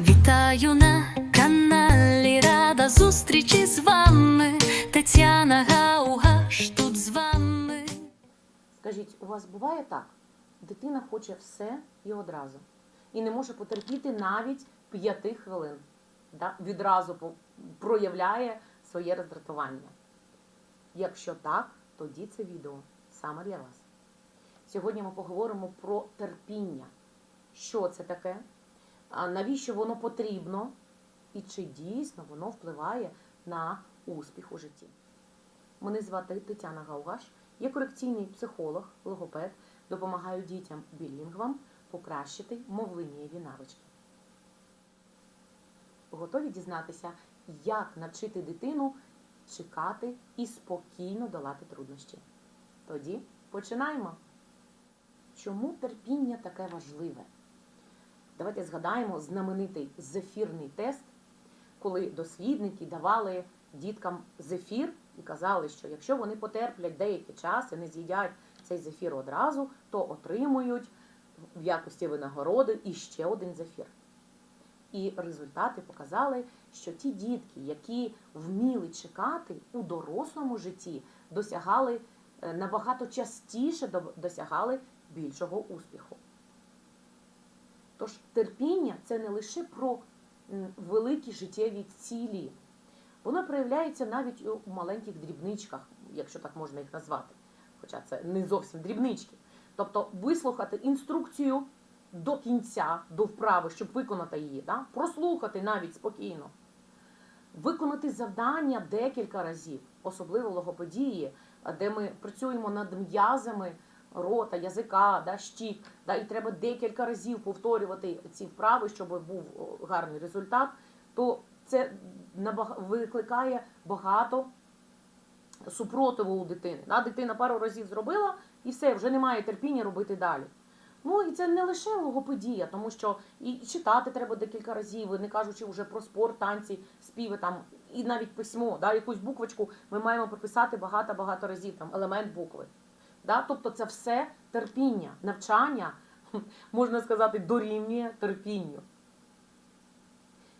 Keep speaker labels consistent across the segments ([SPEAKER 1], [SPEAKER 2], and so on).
[SPEAKER 1] Вітаю на каналі Рада зустрічі з вами. Тетяна Гаугаш тут з вами.
[SPEAKER 2] Скажіть, у вас буває так? Дитина хоче все і одразу. І не може потерпіти навіть п'яти хвилин. Да? Відразу проявляє своє роздратування. Якщо так, тоді це відео саме для вас. Сьогодні ми поговоримо про терпіння. Що це таке? А навіщо воно потрібно? І чи дійсно воно впливає на успіх у житті? Мене звати Тетяна Гаугаш. Я корекційний психолог, логопед, допомагаю дітям білінгвам покращити мовленнєві навички. Готові дізнатися, як навчити дитину чекати і спокійно долати труднощі? Тоді починаємо. Чому терпіння таке важливе? Давайте згадаємо знаменитий зефірний тест, коли дослідники давали діткам зефір і казали, що якщо вони потерплять деякий час і не з'їдять цей зефір одразу, то отримують в якості винагороди іще один зефір. І результати показали, що ті дітки, які вміли чекати у дорослому житті, досягали е, набагато частіше досягали більшого успіху. Тож терпіння це не лише про великі життєві цілі. Воно проявляється навіть у маленьких дрібничках, якщо так можна їх назвати. Хоча це не зовсім дрібнички. Тобто вислухати інструкцію до кінця, до вправи, щоб виконати її, да? прослухати навіть спокійно, виконати завдання декілька разів, особливо в логопедії, де ми працюємо над м'язами рота, язика, да, щік, да, і треба декілька разів повторювати ці вправи, щоб був гарний результат, то це викликає багато супротиву у дитини. Да? Дитина пару разів зробила і все, вже немає терпіння робити далі. Ну і це не лише логопедія, тому що і читати треба декілька разів, не кажучи вже про спорт, танці, співи там, і навіть письмо, да, якусь буквочку ми маємо прописати багато-багато разів, там елемент букви. Да? Тобто це все терпіння, навчання, можна сказати, дорівнює терпінню.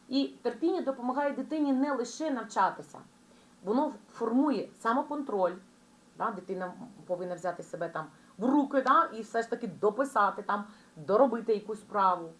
[SPEAKER 2] І терпіння допомагає дитині не лише навчатися, воно формує самоконтроль. Да? Дитина повинна взяти себе там в руки да? і все ж таки дописати, там, доробити якусь справу.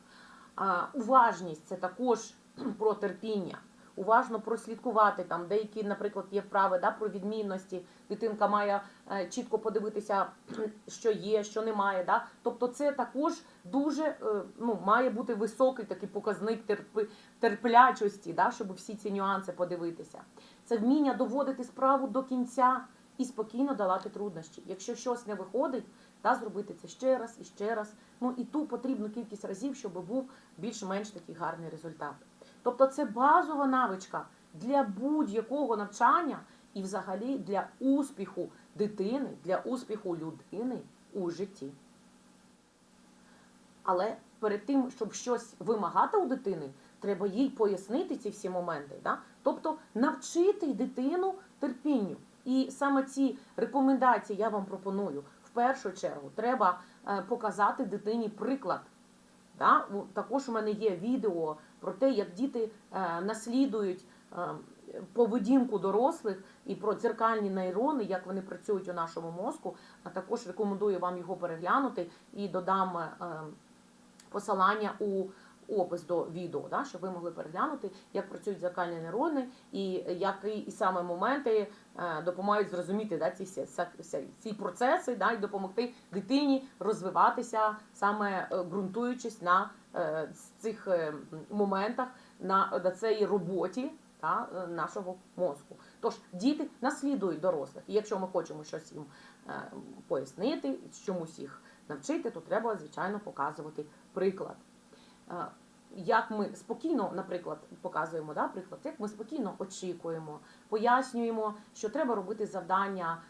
[SPEAKER 2] А, уважність це також про терпіння. Уважно прослідкувати там деякі, наприклад, є вправи да, про відмінності. Дитинка має е, чітко подивитися, що є, що немає. Да? Тобто, це також дуже е, ну, має бути високий такий показник терпи, терплячості, да, щоб всі ці нюанси подивитися. Це вміння доводити справу до кінця і спокійно долати труднощі. Якщо щось не виходить, та зробити це ще раз і ще раз. Ну і ту потрібну кількість разів, щоб був більш-менш такий гарний результат. Тобто це базова навичка для будь-якого навчання і взагалі для успіху дитини, для успіху людини у житті. Але перед тим, щоб щось вимагати у дитини, треба їй пояснити ці всі моменти. Да? Тобто навчити дитину терпінню. І саме ці рекомендації я вам пропоную. В першу чергу треба е, показати дитині приклад. Да? Також у мене є відео про те, як діти е, наслідують е, поведінку дорослих і про дзеркальні нейрони, як вони працюють у нашому мозку. А також рекомендую вам його переглянути і додам е, посилання у опис до відео, да, щоб ви могли переглянути, як працюють дзеркальні нейрони, і які і саме моменти е, допомагають зрозуміти да, ці, ці процеси да, і допомогти дитині розвиватися, саме е, ґрунтуючись на е, цих моментах, на, на цій роботі та, нашого мозку. Тож діти наслідують дорослих. І якщо ми хочемо щось їм пояснити, чомусь їх навчити, то треба, звичайно, показувати приклад. Як ми спокійно, наприклад, показуємо да, приклад, як ми спокійно очікуємо, пояснюємо, що треба робити завдання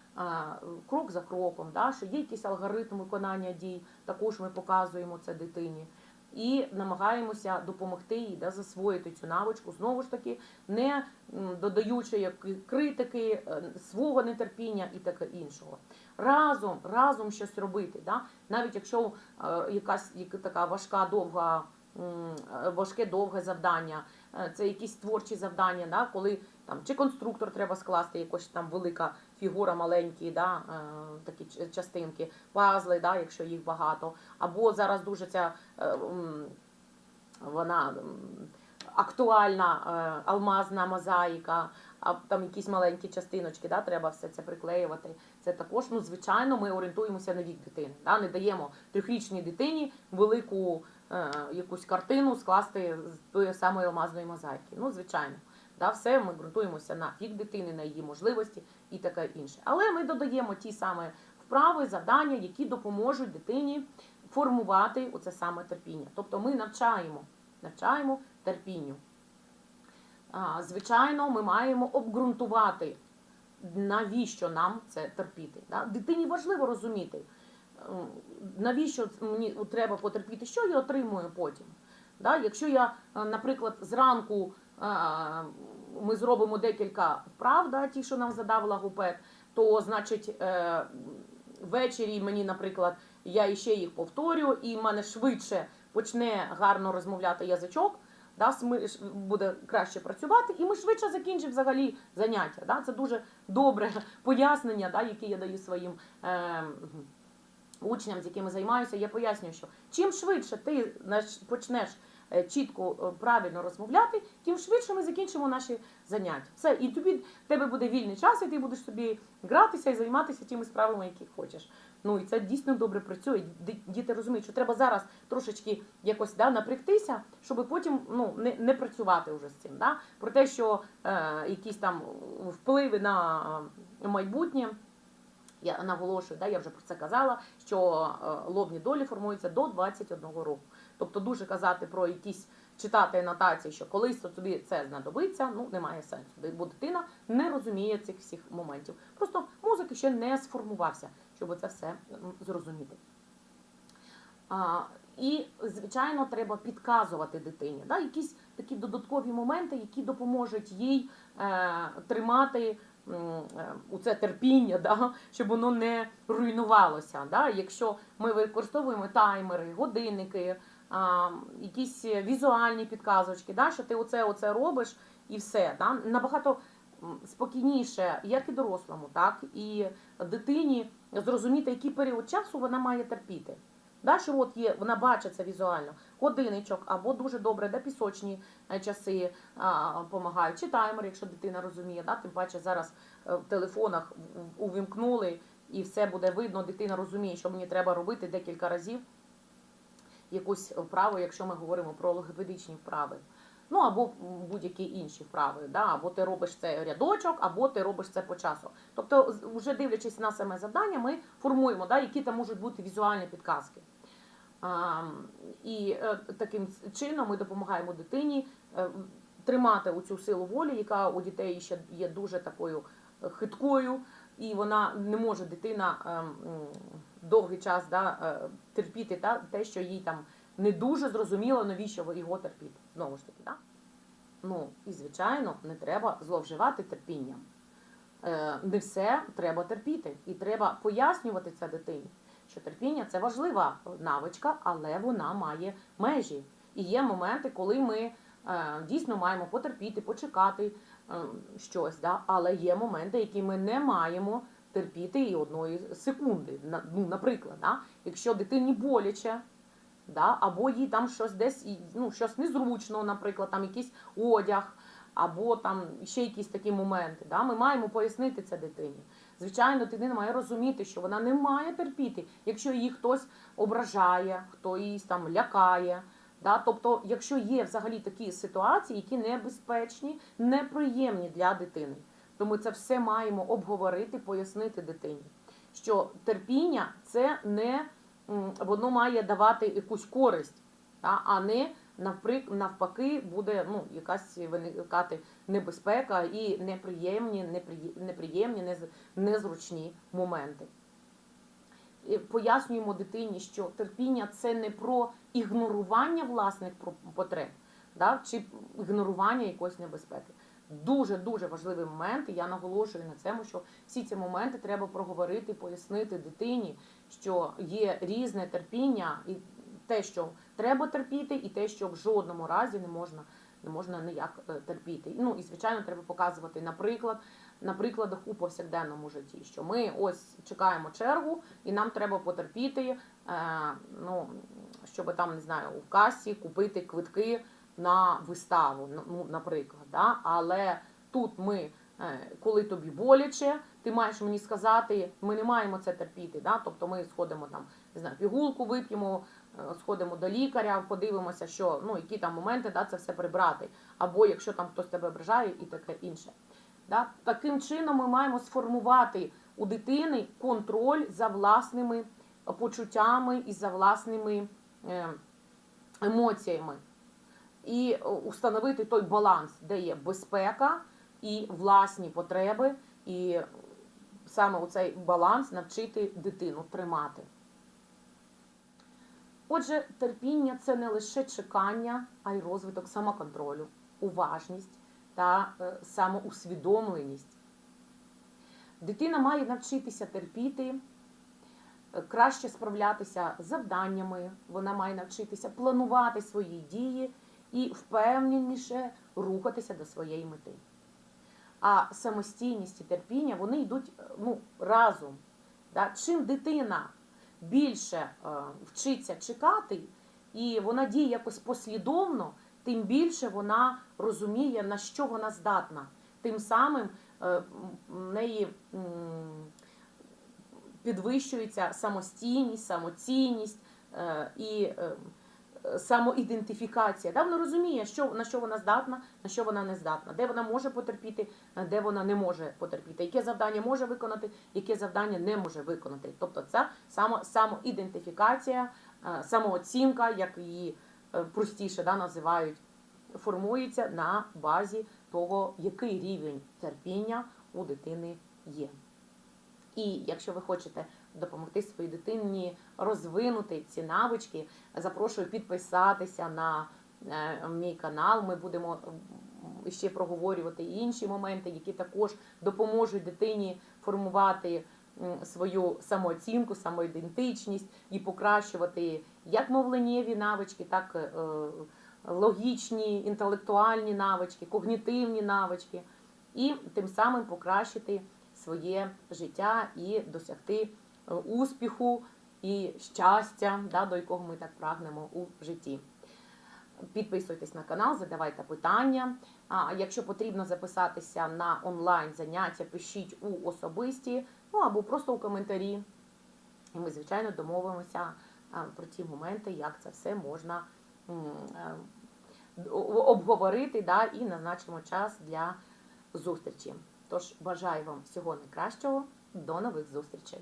[SPEAKER 2] крок за кроком, да, що є якийсь алгоритм виконання дій, також ми показуємо це дитині. І намагаємося допомогти їй да, засвоїти цю навичку, знову ж таки, не додаючи критики, е, свого нетерпіння і таке іншого. Разом, разом щось робити. Да? Навіть якщо е, якась така важка, довга важке довге завдання, е, це якісь творчі завдання, да, коли там чи конструктор треба скласти, якось там велика фігура, маленькі, да, е, такі частинки, пазли, да, якщо їх багато. Або зараз дуже ця е, вона актуальна е, алмазна мозаїка, а там якісь маленькі частиночки, да, треба все це приклеювати. Це також, ну, звичайно, ми орієнтуємося на вік дитини. Да, не даємо трьохрічній дитині велику е, якусь картину скласти з тої самої алмазної мозаїки. Ну, звичайно. Да, все ми ґрунтуємося на вік дитини, на її можливості і таке інше. Але ми додаємо ті самі вправи, завдання, які допоможуть дитині формувати оце саме терпіння. Тобто ми навчаємо, навчаємо терпінню. Звичайно, ми маємо обґрунтувати, навіщо нам це терпіти. Дитині важливо розуміти, е, навіщо мені треба потерпіти, що я отримую потім. Да? Якщо я, е, наприклад, зранку е, ми зробимо декілька вправ, да, ті, що нам задав логопед, то значить е, ввечері мені, наприклад, я іще їх повторю, і в мене швидше почне гарно розмовляти язичок, да, буде краще працювати, і ми швидше закінчимо взагалі заняття. Да? Це дуже добре пояснення, да, яке я даю своїм е, учням, з якими займаюся. Я пояснюю, що чим швидше ти почнеш е, чітко е, правильно розмовляти, тим швидше ми закінчимо наші заняття. Все, і тобі в тебе буде вільний час, і ти будеш собі гратися і займатися тими справами, які хочеш. Ну і це дійсно добре працює. Діти розуміють, що треба зараз трошечки якось да, напрягтися, щоб потім ну, не, не працювати вже з цим. Да? Про те, що е, якісь там впливи на е, майбутнє. Я наголошую, да, я вже про це казала, що е, лобні долі формуються до 21 року. Тобто дуже казати про якісь читати анотації, що колись то тобі це знадобиться, ну немає сенсу. Бо дитина не розуміє цих всіх моментів. Просто мозок ще не сформувався, щоб це все зрозуміти. А, і, звичайно, треба підказувати дитині. Да? Якісь такі додаткові моменти, які допоможуть їй е, тримати у це терпіння, да? щоб воно не руйнувалося. Да? Якщо ми використовуємо таймери, годинники, а, якісь візуальні підказочки, да? що ти оце, оце робиш і все. Да? Набагато спокійніше, як і дорослому, так і дитині зрозуміти, який період часу вона має терпіти. Да, що от є, вона бачиться візуально, годинничок, або дуже добре, де пісочні е, часи допомагають, чи таймер, якщо дитина розуміє, да, тим паче зараз е, в телефонах увімкнули і все буде видно, дитина розуміє, що мені треба робити декілька разів якусь вправу, якщо ми говоримо про логопедичні вправи. Ну або будь-які інші вправи, да? або ти робиш це рядочок, або ти робиш це по часу. Тобто, вже дивлячись на саме завдання, ми формуємо, да, які там можуть бути візуальні підказки. А, і е, таким чином ми допомагаємо дитині е, тримати оцю силу волі, яка у дітей ще є дуже такою е, хиткою, і вона не може дитина е, довгий час да, терпіти те, що їй там не дуже зрозуміло, навіщо його терпіти. Знову ж таки, да? Ну, і звичайно, не треба зловживати терпінням. Е, Не все треба терпіти. І треба пояснювати це дитині, що терпіння це важлива навичка, але вона має межі. І є моменти, коли ми е, дійсно маємо потерпіти, почекати е, щось. Да? Але є моменти, які ми не маємо терпіти і одної секунди. Ну, наприклад, да? якщо дитині боляче, да? або їй там щось десь ну, щось незручно, наприклад, там якийсь одяг, або там ще якісь такі моменти. Да? Ми маємо пояснити це дитині. Звичайно, дитина має розуміти, що вона не має терпіти, якщо її хтось ображає, хто її там лякає. Да? Тобто, якщо є взагалі такі ситуації, які небезпечні, неприємні для дитини, то ми це все маємо обговорити, пояснити дитині, що терпіння це не воно має давати якусь користь, а не навпаки буде ну, якась виникати небезпека і неприємні, неприємні, незручні моменти. Пояснюємо дитині, що терпіння це не про ігнорування власних потреб, да? чи ігнорування якоїсь небезпеки. Дуже дуже важливий момент, і я наголошую на цьому, що всі ці моменти треба проговорити, пояснити дитині, що є різне терпіння, і те, що треба терпіти, і те, що в жодному разі не можна, не можна ніяк е, терпіти. Ну і звичайно, треба показувати, наприклад, на прикладах у повсякденному житті, що ми ось чекаємо чергу, і нам треба потерпіти, е, ну щоб там не знаю, у касі купити квитки на виставу, ну, наприклад. Да? Але тут ми, е, коли тобі боляче, ти маєш мені сказати, ми не маємо це терпіти. Да? Тобто ми сходимо там, не знаю, пігулку вип'ємо, е, сходимо до лікаря, подивимося, що ну які там моменти да, це все прибрати. Або якщо там хтось тебе ображає і таке інше. Да? Таким чином ми маємо сформувати у дитини контроль за власними почуттями і за власними е, емоціями. І е, установити той баланс, де є безпека і власні потреби, і саме у цей баланс навчити дитину тримати. Отже, терпіння це не лише чекання, а й розвиток самоконтролю, уважність та е, самоусвідомленість. Дитина має навчитися терпіти, е, краще справлятися з завданнями, вона має навчитися планувати свої дії і впевненіше рухатися до своєї мети. А самостійність і терпіння вони йдуть е, ну, разом. Да? Чим дитина більше е, вчиться чекати, і вона діє якось послідовно, тим більше вона розуміє, на що вона здатна. Тим самим е, в неї м, підвищується самостійність, самоцінність е, і е, самоідентифікація. Да? Вона розуміє, що, на що вона здатна, на що вона не здатна, де вона може потерпіти, де вона не може потерпіти, яке завдання може виконати, яке завдання не може виконати. Тобто це само, самоідентифікація, е, самооцінка, як її е, простіше да, називають, формується на базі того, який рівень терпіння у дитини є. І якщо ви хочете допомогти своїй дитині розвинути ці навички, запрошую підписатися на е, мій канал. Ми будемо ще проговорювати інші моменти, які також допоможуть дитині формувати свою самооцінку, самоідентичність і покращувати як мовленнєві навички, так е, логічні, інтелектуальні навички, когнітивні навички, і тим самим покращити своє життя і досягти успіху і щастя, да, до якого ми так прагнемо у житті. Підписуйтесь на канал, задавайте питання. А якщо потрібно записатися на онлайн заняття, пишіть у особисті, ну або просто у коментарі. І ми, звичайно, домовимося про ті моменти, як це все можна е, обговорити да, і назначимо час для зустрічі. Тож бажаю вам всього найкращого. До нових зустрічей!